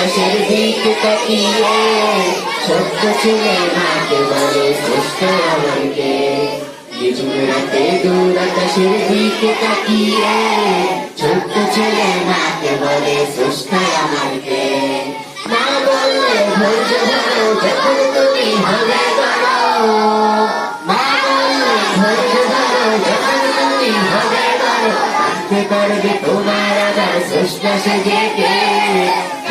আকাশের দিকে তাকিয়ে ছোট্ট ছেলে মাকে বলে সুস্থ আমাকে। নিঝুম রাতে দূর আকাশের দিকে তাকিয়ে ছোট্ট ছেলে মাকে বলে সুস্থ আমাকে। মা বললে, ধৈর্য ধরো, যখন তুমি হবে বড়। মা বললে, ধৈর্য ধরো, যখন তুমি হবে বড়। থাকতে পারবে তোমার আবার শ্রেষ্ঠ সেজেকে।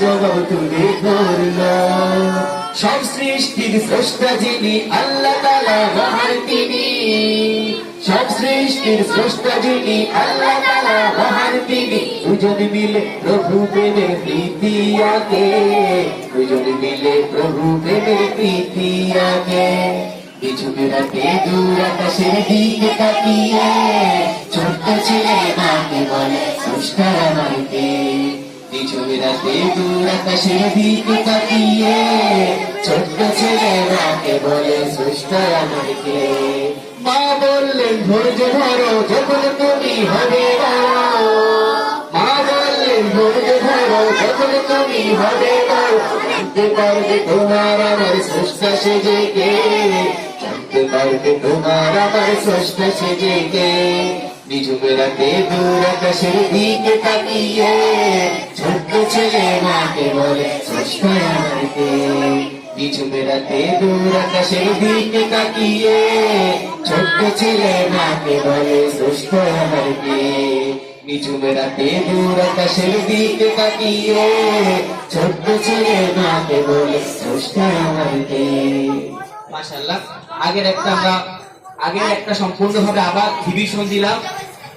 জবাব তুলে ধরল সব সৃষ্টির স্রষ্টা যিনি আল্লাহ তালা মহান তিনি সব সৃষ্টির স্রষ্টা যিনি আল্লাহ তালা মহান তিনি দুজন মিলে প্রভু প্রেমের প্রীতি দুজন মিলে প্রভু প্রেমের প্রীতি পিছনে রাতে দূর আকাশের দিকে তাকিয়ে, ছোট্ট ছেলে মাকে বলে সুস্থ আমাকে। দূর আকাশের দিকে তাকিয়ে, ছোট্ট ছেলে মাকে বলে সুস্থ আমাকে। মা বললেন, ধৈর্য ধরো, যখন তুমি হবে বড় মা বললেন, ধৈর্য ধরো, যখন তুমি হবে তোমার আমার স্রষ্টা সেজেকে জানতে পারবে তোমার আমার স্রষ্টা সেজেকে নিঝুম রাতে দূর আকাশের দিকে তাকিয়ে ছোট্ট ছেলে মাকে বলে, স্রষ্টা আমাকে। নিঝুম রাতে দূর আকাশের দিকে তাকিয়ে ছোট্ট ছেলে মাকে বলে সুস্থ আমাকে। নিঝুম রাতে দূর আকাশের দিকে তাকিয়ে ছোট্ট ছেলে মাকে বলে সুস্থ আমাকে। মাশাআল্লাহ। আগের একটা আমরা আগের একটা সম্পূর্ণভাবে আবার রিভিশন দিলাম।